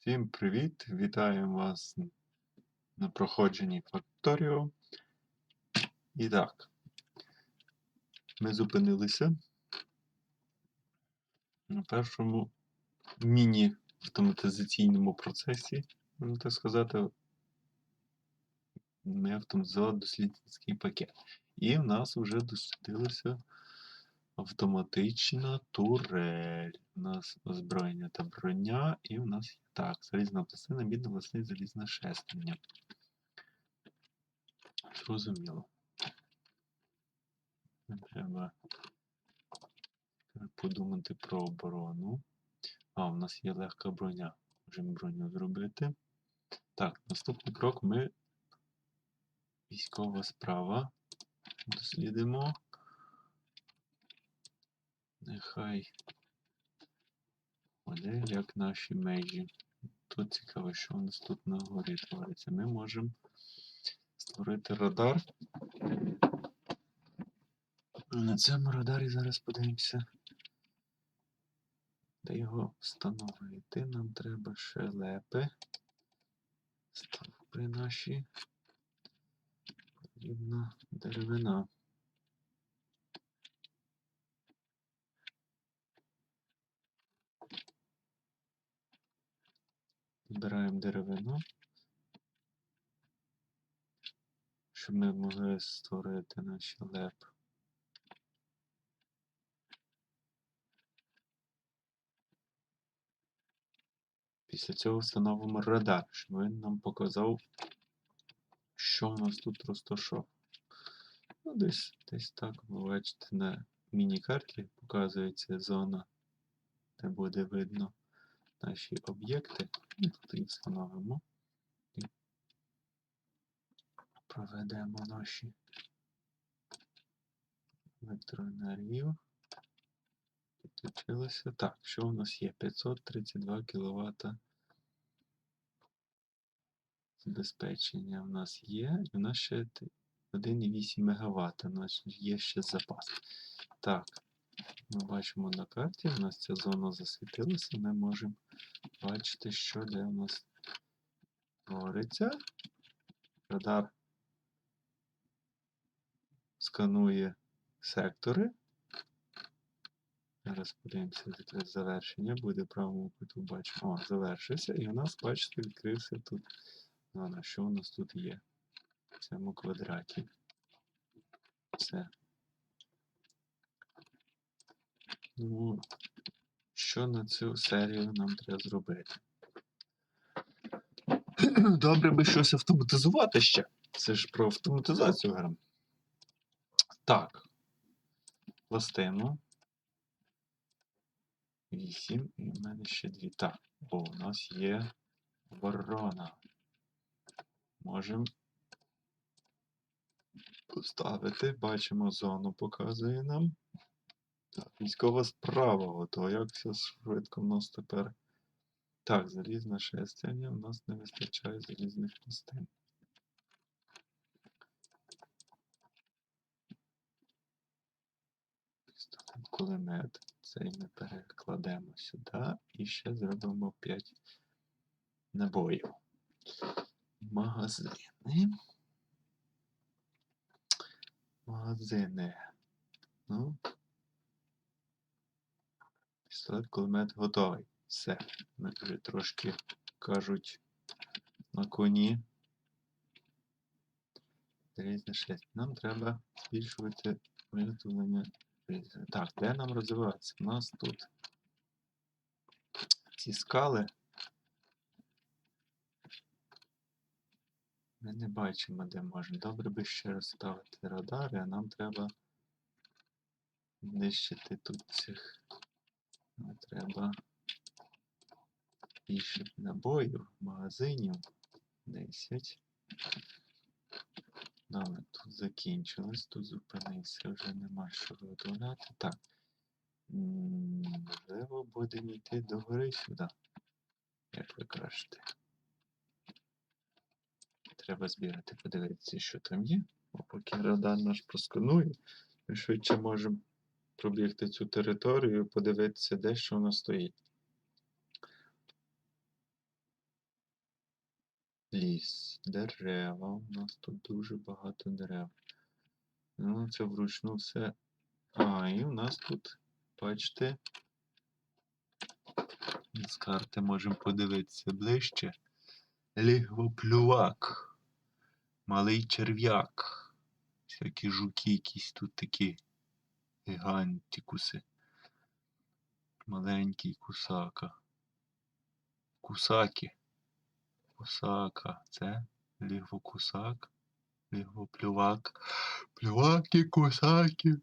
Всім привіт! Вітаємо вас на проходженні Factorio. І так, ми зупинилися на першому міні-автоматизаційному процесі, можна так сказати. Ми автоматизували дослідницький пакет. І в нас вже дослідилася автоматична турель. У нас озброєння та броня, і у нас є так, залізна пластина, мідна власний залізне шестерня. Зрозуміло. Треба подумати про оборону. А, у нас є легка броня. Можемо броню зробити. Так, наступний крок ми військова справа. Дослідимо. Нехай буде як наші межі. Тут цікаво, що у нас тут на горі твориться. Ми можемо створити радар. На цьому радарі зараз подивимося. Де його встановити? Нам треба шелепи. Стовпи наші. Потрібна деревина. Збираємо деревину, щоб ми могли створити наші леп. Після цього встановимо радар, щоб він нам показав, що у нас тут розташовано. Ну, десь, десь так, ви бачите, на міні-карті показується зона, де буде видно наші об'єкти. Тут їх встановимо і проведемо наші електроенергію. Підключилося. Так, що у нас є? 532 кВт забезпечення у нас є, і у нас ще 1,8 МВт, у нас є ще запас. Так, ми бачимо на карті, у нас ця зона засвітилася, ми можемо бачити, що де у нас твориться. Радар сканує сектори. Зараз подивимося від завершення, буде правому куту бачимо. О, завершився. І у нас, бачите, відкрився тут. Зона. Що у нас тут є? В цьому квадраті. Це. Ну, що на цю серію нам треба зробити? Добре би щось автоматизувати ще. Це ж про автоматизацію грам. Так. Пластину. 8. І в мене ще дві. Так. Бо у нас є ворона. Можемо поставити. Бачимо, зону показує нам. Так, військова справа готова. Як все швидко в нас тепер. Так, залізна шестерня. У нас не вистачає залізних. Пістолет кулемет. Цей ми перекладемо сюди і ще зробимо 5 набоїв. Магазини. Магазини. Ну. Пістолет кулемет готовий. Все. Ми вже трошки кажуть на коні. Залізна 6. Нам треба збільшувати виготовлення. Так, де нам розвиватися? У нас тут ці скали. Ми не бачимо, де можна. Добре би ще розставити радари, а нам треба нищити тут цих. Треба більше набоїв, магазинів. 10. Добре, тут закінчилось, тут зупинився, вже нема що виготовляти. Так. Можливо, будемо йти догори сюди. Як ви кажете. Треба збігати, подивитися, що там є. Поки радар наш просканує, ми швидше можемо пробігти цю територію подивитися, де що воно стоїть. ліс, дерева. У нас тут дуже багато дерев. Ну, це вручну все. А, і у нас тут, бачите, з карти можемо подивитися ближче. Лігвоплювак. Малий черв'як. Всякі жуки якісь тут такі гігантикуси. Маленький кусака. Кусаки. Кусака. Це лігвокусак. Лігвоплювак. Плюваки, кусаки.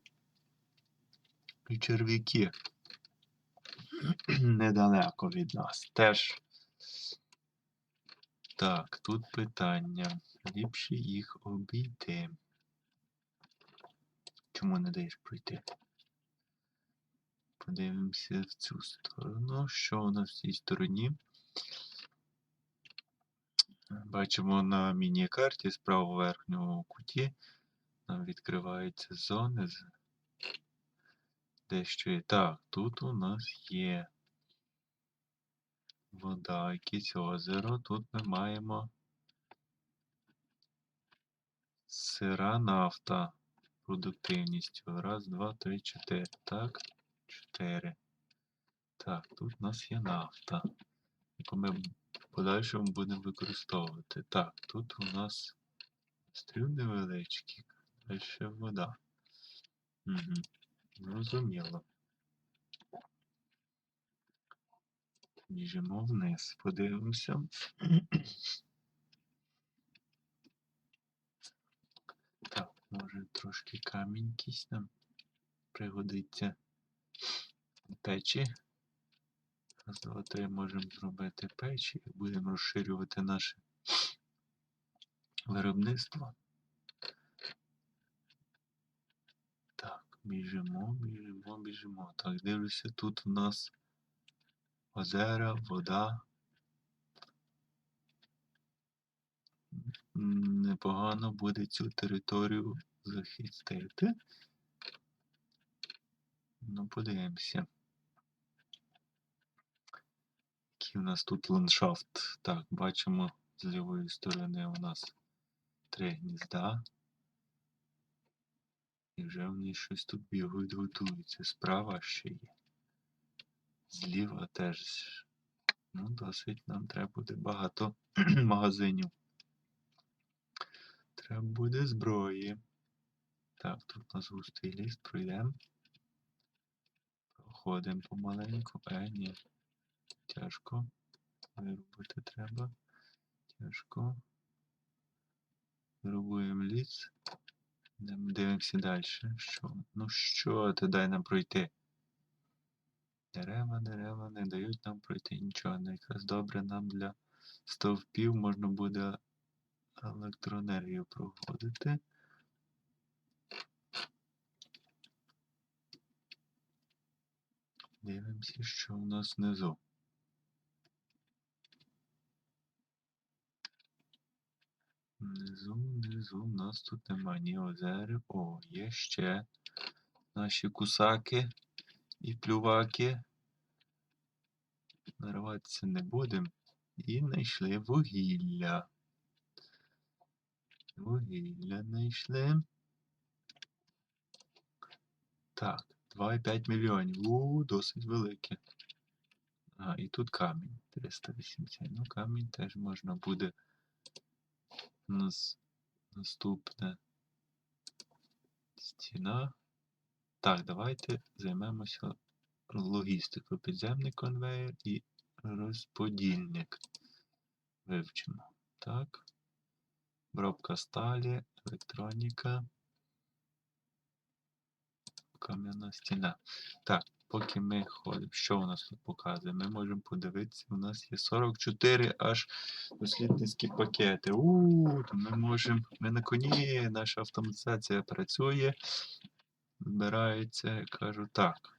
І черв'яки. Недалеко від нас. Теж. Так, тут питання. Ліпше їх обійти. Чому не даєш пройти? Подивимося в цю сторону. Що у нас в цій стороні? Бачимо на міні-карті з правого верхнього куті. Нам відкриваються зони. Дещо є. Так, тут у нас є вода, якесь озеро. Тут ми маємо сира нафта продуктивністю. Раз, два, три, чотири. Так, чотири. Так, тут у нас є нафта, яку ми в подальшому будемо використовувати. Так, тут у нас стрім невеличкий, далі вода. Угу. Зрозуміло. Біжимо вниз, подивимося. Так, може трошки камінь якийсь нам пригодиться. Печі. Раз, два, три можемо зробити печі будемо розширювати наше виробництво. Так, біжимо, біжимо, біжимо. Так, дивлюся, тут у нас озера, вода. Непогано буде цю територію захистити. Ну, подивимося. Який у нас тут ландшафт. Так, бачимо з лівої сторони у нас три гнізда. І вже вони щось тут бігають, готуються. Справа ще є. Зліва теж. Ну, досить нам треба буде багато магазинів. Треба буде зброї. Так, тут у нас густий ліс, пройдемо. Проходимо помаленьку. Е, ні. Тяжко. Вирубити треба. Тяжко. Вирубуємо ліс. Дивимося далі. Що? Ну що ти дай нам пройти? Дерева, дерева не дають нам пройти нічого. Ну, якраз добре нам для стовпів можна буде електроенергію проводити. Дивимося, що у нас внизу. Внизу, внизу у нас тут нема ні озер. О, є ще наші кусаки і плюваки. Нарватися не будемо. І знайшли вугілля. Вугілля знайшли. Так, 2,5 мільйонів. У, досить велике. А, і тут камінь. 380. Ну, камінь теж можна буде. Нас наступне стіна. Так, давайте займемося логістикою. Підземний конвейер і розподільник. Вивчимо. Так. Обробка сталі, електроніка. Кам'яна стіна. Так, поки ми ходимо, що у нас тут показує? Ми можемо подивитися, у нас є 44 аж дослідницькі пакети. У, ми можемо. Ми на коні, наша автоматизація працює. Збирається, кажу, так.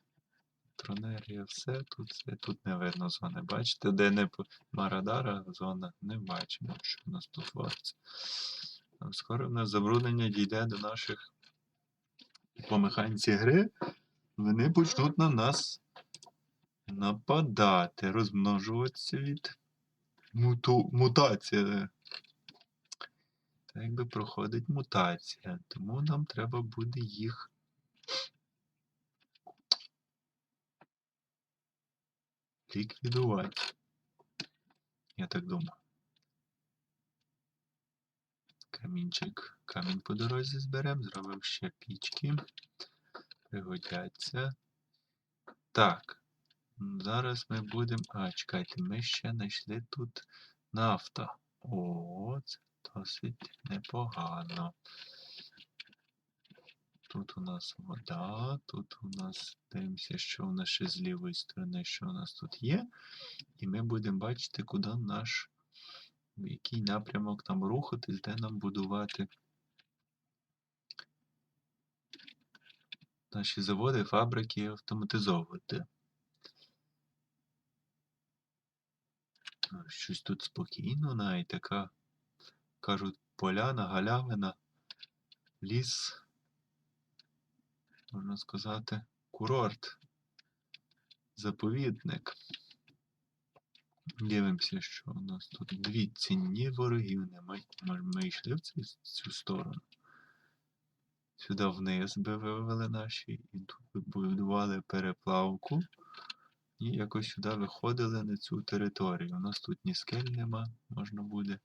Електроенергія, все, тут все, тут не видно зони. Бачите, де не по- нема радара, зона не бачимо, що у нас тут твориться. Скоро в нас забруднення дійде до наших по механіці гри, вони почнуть на нас нападати, розмножуватися від муту... мутації. так якби проходить мутація, тому нам треба буде їх ліквідувати. Я так думаю. Камінчик, камінь по дорозі зберемо, зробимо ще пічки. Пригодяться. Так. Зараз ми будемо. А, чекайте, ми ще знайшли тут нафта. О, це досить непогано. Тут у нас вода, тут у нас дивимося, що у нас ще з лівої сторони, що у нас тут є. І ми будемо бачити, куди наш, який напрямок нам рухатись, де нам будувати наші заводи, фабрики автоматизовувати. Ну, Щось тут спокійно, навіть така, кажуть, поляна, галявина, ліс, можна сказати, курорт, заповідник. Дивимося, що у нас тут дві цінні ворогів немає. Ми йшли в цю, цю сторону. Сюди вниз би вивели наші і тут будували переплавку. І якось сюди виходили на цю територію. У нас тут ні скель нема, можна буде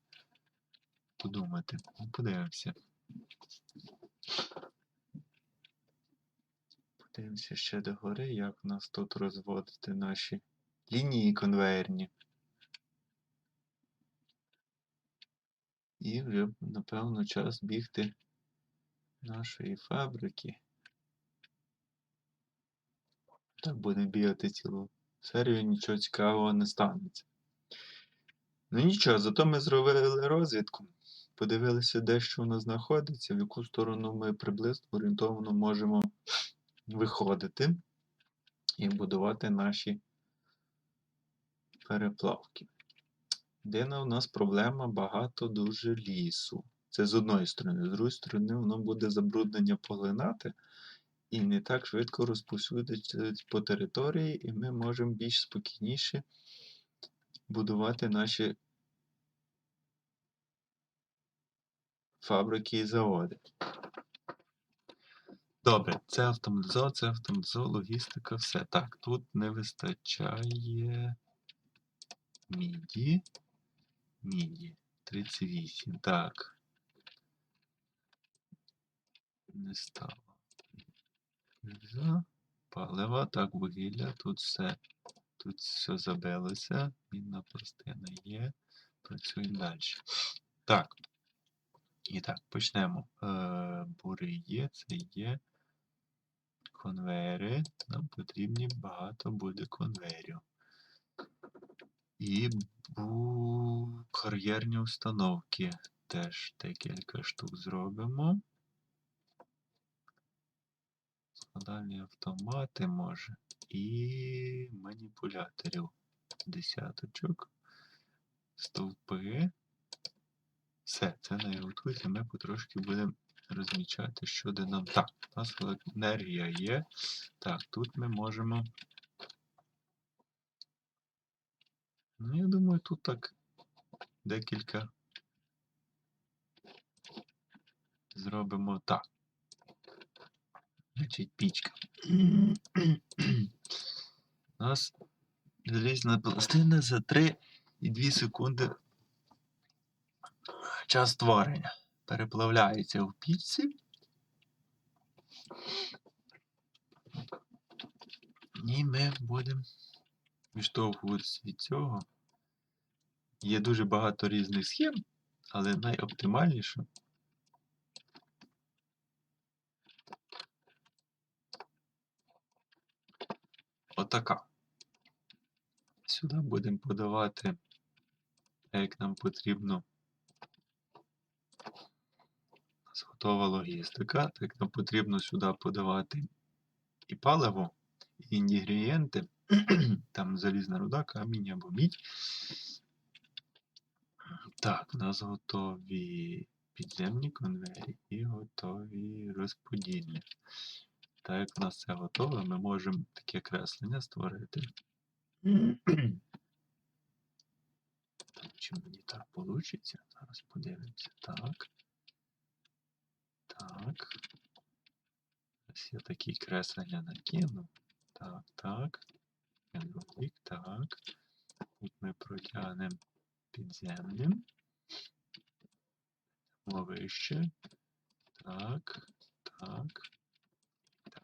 подумати. Подивимося. Подивимося ще до гори, як нас тут розводити наші лінії конвейерні. І вже, напевно, час бігти нашої фабрики. Так буде бігати цілу серію, нічого цікавого не станеться. Ну нічого, зато ми зробили розвідку. Подивилися, де що у нас знаходиться, в яку сторону ми приблизно орієнтовно можемо виходити і будувати наші переплавки. Єдина у нас проблема багато дуже лісу. Це з одної сторони. З другої сторони, воно буде забруднення поглинати і не так швидко розповсюдиться по території, і ми можемо більш спокійніше будувати наші фабрики і заводи. Добре, це автоматизо, це автоматизо, логістика, все. Так, тут не вистачає міді. Міді. 38. Так. Не стало. Палива, так, вугілля, тут все. Тут все забилося. Мінна пластина є. Працюємо далі. Так. І так, почнемо. Е, бури є, це є. Конвейери. Нам потрібні багато буде конвейерів. І бу... кар'єрні установки. Теж декілька штук зробимо. Складальні автомати може. І маніпуляторів. Десяточок. Стовпи. Все, це не готується. Ми потрошки будемо розмічати, що де нам. Так, у нас енергія є. Так, тут ми можемо. Ну, я думаю, тут так декілька зробимо так. Значить, пічка. У нас залізна пластина за 3 і 2 секунди час створення. Переплавляється в пічці. І ми будемо відштовхуватися від цього. Є дуже багато різних схем, але найоптимальніша отака. Сюди будемо подавати, як нам потрібно. У нас готова логістика, так нам потрібно сюди подавати і паливо, і інгредієнти, там залізна руда, камінь або мідь. Так, у нас готові підземні конвейери і готові розподільні. Так як у нас це готове, ми можемо таке креслення створити. Чи мені так вийде? Зараз подивимося. Так. Так. Ось я такі креслення накину. Так, так. Другий, так. Тут ми протягнемо підземним. Вище. Так, так. Так.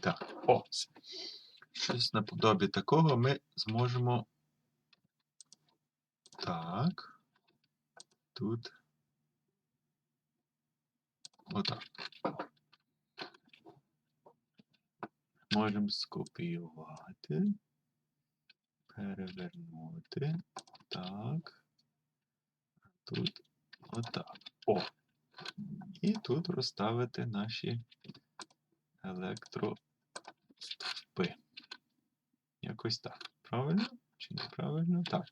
Так, о. Щось наподобі такого ми зможемо. Так. Тут. Отак. Можемо скопіювати, перевернути. Так. Тут отак. О. І тут розставити наші електростовпи. Якось так. Правильно? Чи неправильно? Так.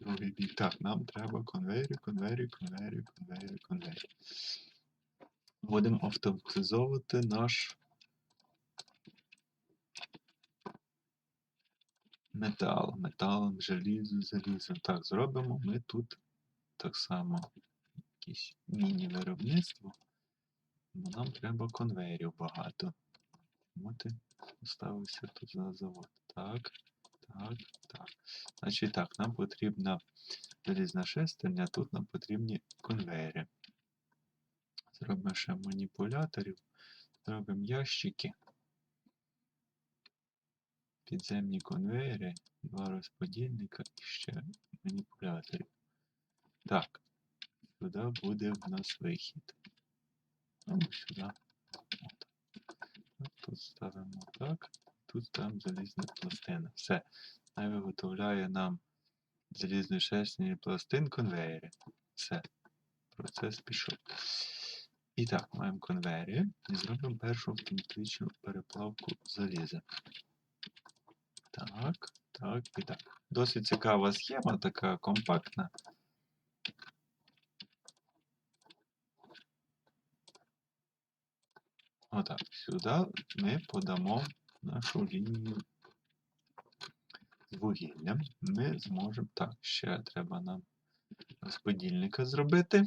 Другий бік. Так, нам треба конвейери, конвейери, конвейери, конвейери, конвейери. Будемо автоматизовувати наш метал. Металом, желізо, залізо. Так, зробимо ми тут так само якесь міні-виробництво. Бо нам треба конвейерів багато. От і поставився тут на завод. Так, так, так. Значить так, нам потрібна залізна шестерня, тут нам потрібні конвейери. Зробимо ще маніпуляторів, зробимо ящики, підземні конвейери, два розподільника і ще маніпуляторів. Так, сюди буде в нас вихід. Або сюди. От Тут ставимо так, тут ставимо залізна пластина. Все. Най виготовляє нам залізної шерстні пластин конвейери. Все. Процес пішов. І так, маємо конвейери і зробимо першу автоматичну переплавку заліза. Так, так і так. Досить цікава схема, така компактна. Отак, сюди ми подамо нашу лінію з вугіллям. Ми зможемо. Так, ще треба нам розподільника зробити.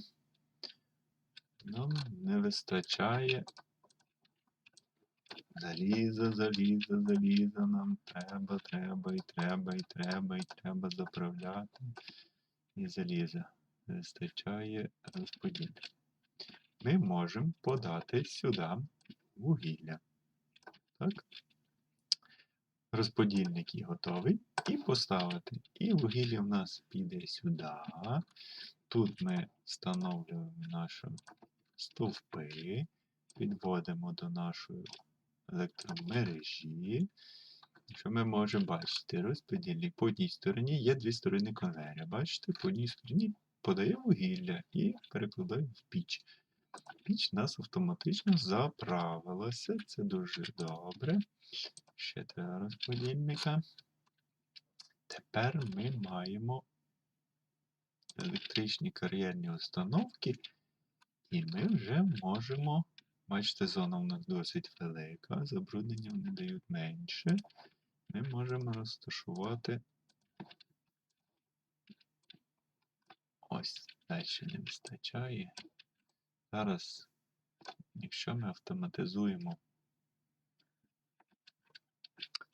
Нам не вистачає заліза, заліза, заліза. Нам треба, треба, і треба, і треба, і треба заправляти. І заліза. Не вистачає розподільника. Ми можемо подати сюди вугілля. Так. Розподільник і готовий. І поставити. І вугілля в нас піде сюди. Тут ми встановлюємо наші стовпи, підводимо до нашої електромережі. Що ми можемо бачити? Розподільник. По одній стороні є дві сторони конвейера. Бачите, по одній стороні подає вугілля і перекладає в піч. Піч у нас автоматично заправилася. Це дуже добре. Ще треба розподільника. Тепер ми маємо електричні кар'єрні установки, і ми вже можемо. Бачите, зона у нас досить велика, забруднення вони дають менше. Ми можемо розташувати. Ось, далі не вистачає. Зараз, якщо ми автоматизуємо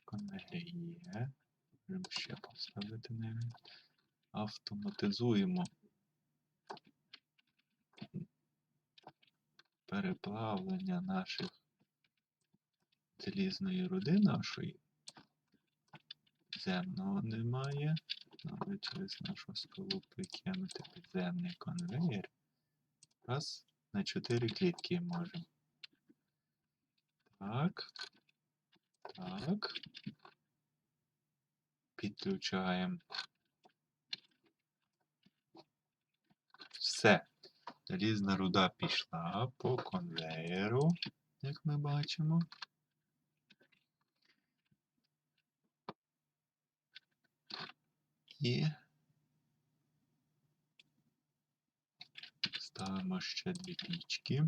конвейер є, можемо ще поставити навіть. Автоматизуємо переплавлення наших залізної руди нашої. Земного немає. Треба через нашу скалу прикинути підземний конвейер. Раз на 4 клітки можемо. Так. Так. Підключаємо. Все. Різна руда пішла по конвейеру, як ми бачимо. І ставимо ще дві пічки.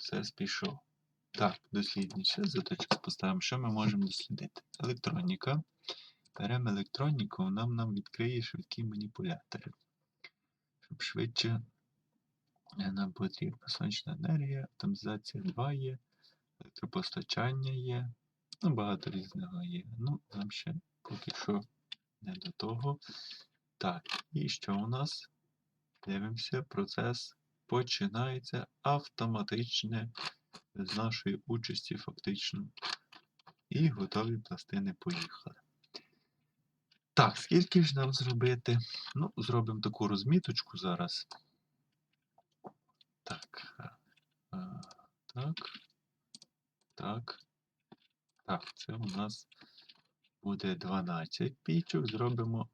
Все спішов. Так, дослідніше, заточок поставимо. Що ми можемо дослідити? Електроніка. Беремо електроніку, нам нам відкриє швидкі маніпулятори. Щоб швидше е, нам потрібна сонячна енергія, автоматизація 2 є, електропостачання є, ну багато різного є. Ну, нам ще поки що не до того. Так, і що у нас? Дивимося, процес починається автоматичне без нашої участі фактично. І готові пластини поїхали. Так, скільки ж нам зробити? Ну, зробимо таку розміточку зараз. Так. е, е, Так. Так. Так, це у нас буде 12 пічок. Зробимо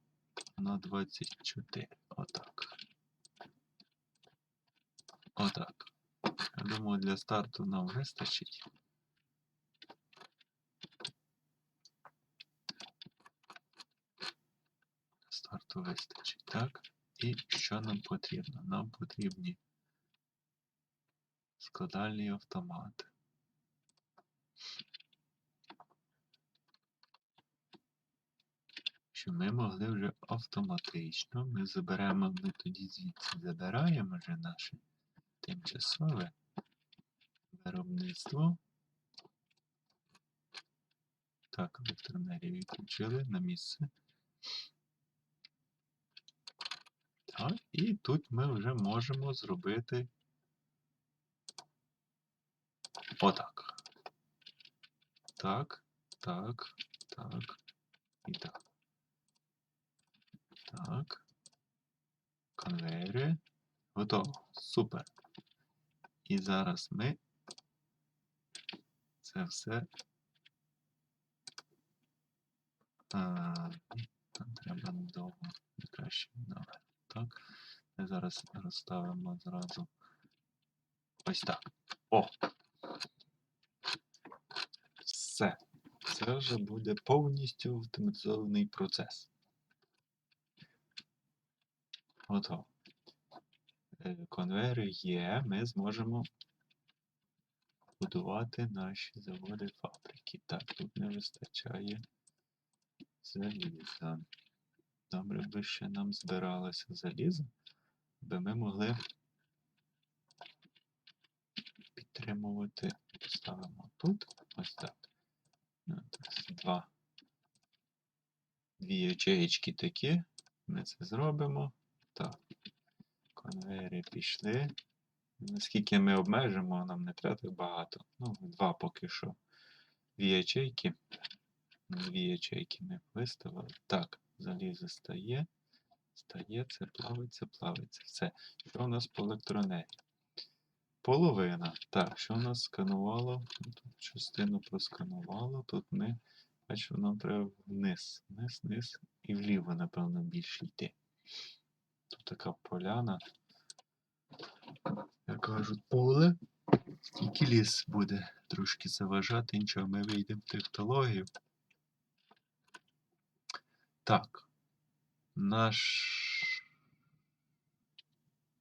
на 24. Отак. Отак. Я думаю, для старту нам вистачить. Старту вистачить, так? І що нам потрібно? Нам потрібні складальні автомати. Щоб ми могли вже автоматично, ми заберемо, ми тоді звідси забираємо вже наше тимчасове виробництво. Так, електроенергію відключили на місце. Так, і тут ми вже можемо зробити отак. Так, так, так і так. Так. Конвейери. Готово. Супер. І зараз ми це все. А, нам треба довго краще наверх. Так. Ми зараз розставимо зразу ось так. О! Все. Це вже буде повністю автоматизований процес. Готово. Е, Конвейери є, ми зможемо будувати наші заводи фабрики. Так, тут не вистачає заліза. Добре би ще нам збиралося залізо, аби ми могли підтримувати. Ставимо тут. Ось так. Ну, Два. Дві ячеїчки такі. Ми це зробимо. Конвейери пішли. Наскільки ми обмежимо, нам не треба так багато. Ну, два поки що. Дві ячейки. Дві ячейки ми виставили. Так, залізо стає. Стає, це плавиться, плавиться. Все. Що у нас по електроенергії? Половина. Так, що у нас сканувало? Тут частину просканувало. Тут ми, бачимо, нам треба вниз. Вниз, вниз і вліво, напевно, більше йти. Така поляна. Як кажуть, поле. Тільки ліс буде трошки заважати, нічого, ми вийдемо в технологію. Так. Наш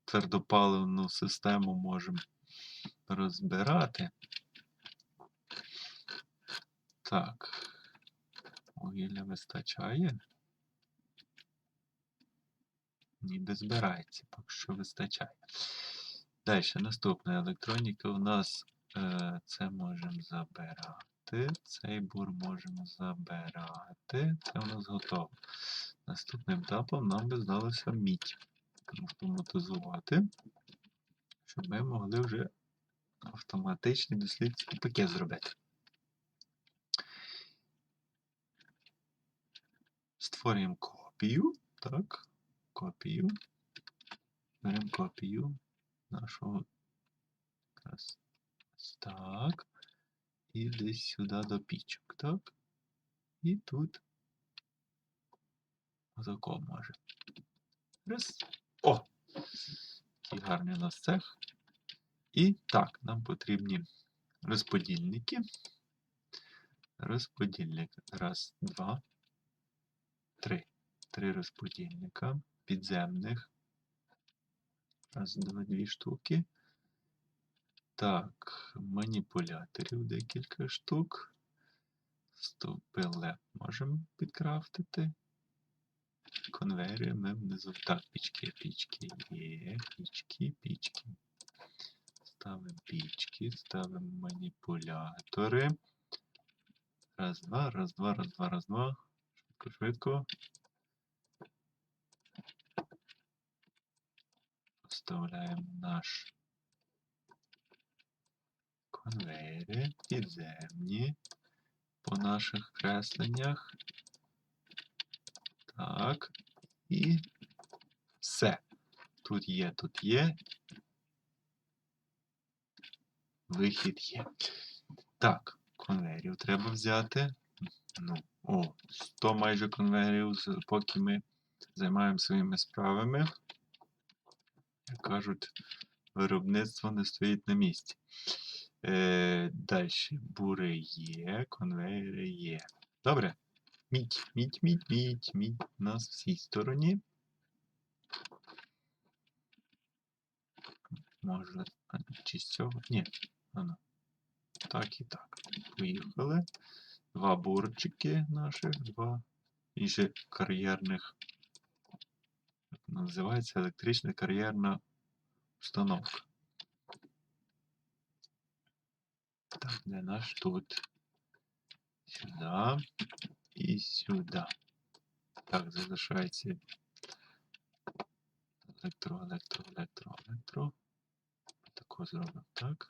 твердопаливну систему можемо розбирати. Так. Вугілля вистачає. Ніби збирається, поки що вистачає. Далі, наступна електроніка у нас е, це можемо забирати. Цей бур можемо забирати. Це у нас готово. Наступним етапом нам би здалося мідь автоматизувати, щоб ми могли вже автоматичний дослідницький пакет зробити. Створюємо копію. Так, копію. Беремо копію нашого якраз так. І десь сюди до пічок, так? І тут отако може. Раз. О! Який гарний у нас цех. І так, нам потрібні розподільники. Розподільник. Раз, два, три. Три розподільника підземних. Раз, два, дві штуки. Так, маніпуляторів декілька штук. Стовпи можемо підкрафтити. Конвейери ми внизу. Так, пічки, пічки є. Пічки, пічки. Ставимо пічки, ставимо маніпулятори. Раз, два, раз, два, раз, два, раз, два. Швидко, швидко. Вставляємо наш конвейери підземні по наших кресленнях. Так. І все. Тут є, тут є. Вихід є. Так, конвейерів треба взяти. Ну, о, 100 майже конвейерів, поки ми займаємо своїми справами. Кажуть, виробництво не стоїть на місці. Е, далі. Бури є, конвейери є. Добре. Мідь, мідь, мідь, мідь, мідь. У нас в цій стороні. Може, чи з цього? Ні. Ано. Так і так. Поїхали. Два бурчики наших, два інше кар'єрних. Називається електрична кар'єрна установка. Так, де наш тут? Сюди і сюди. Так, залишається електро, електро, електро, електро. Тако зробимо так.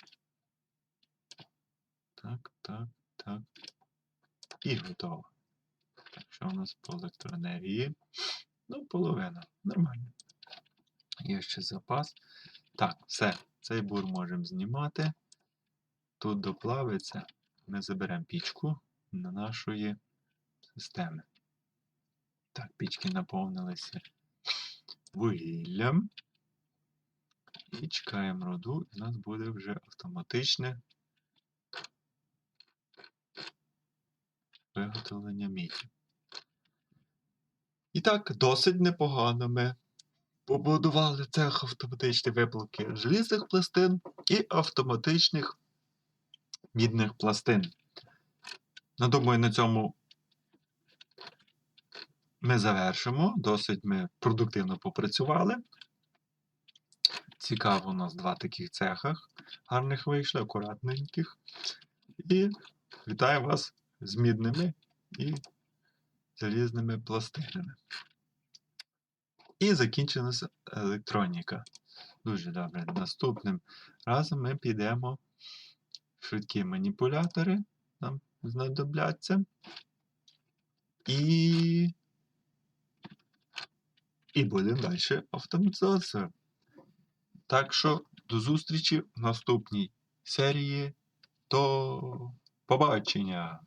Так, так, так. І готово. Так, що у нас по електроенергії? Ну, половина. Нормально. Є ще запас. Так, все. Цей бур можемо знімати. Тут доплавиться. Ми заберемо пічку на нашої системи. Так, пічки наповнилися вугіллям. І чекаємо роду, і у нас буде вже автоматичне виготовлення міді. І так, досить непогано ми побудували цех автоматичної виплавки желізних пластин і автоматичних мідних пластин. Ну, думаю, на цьому ми завершимо. Досить ми продуктивно попрацювали. Цікаво, у нас два таких цехах гарних вийшли, акуратненьких. І вітаю вас з мідними і залізними пластинами. І закінчилася електроніка. Дуже добре. Наступним разом ми підемо в швидкі маніпулятори. Нам знадобляться. І. І будемо далі автоматизацію. Так що до зустрічі в наступній серії. До побачення!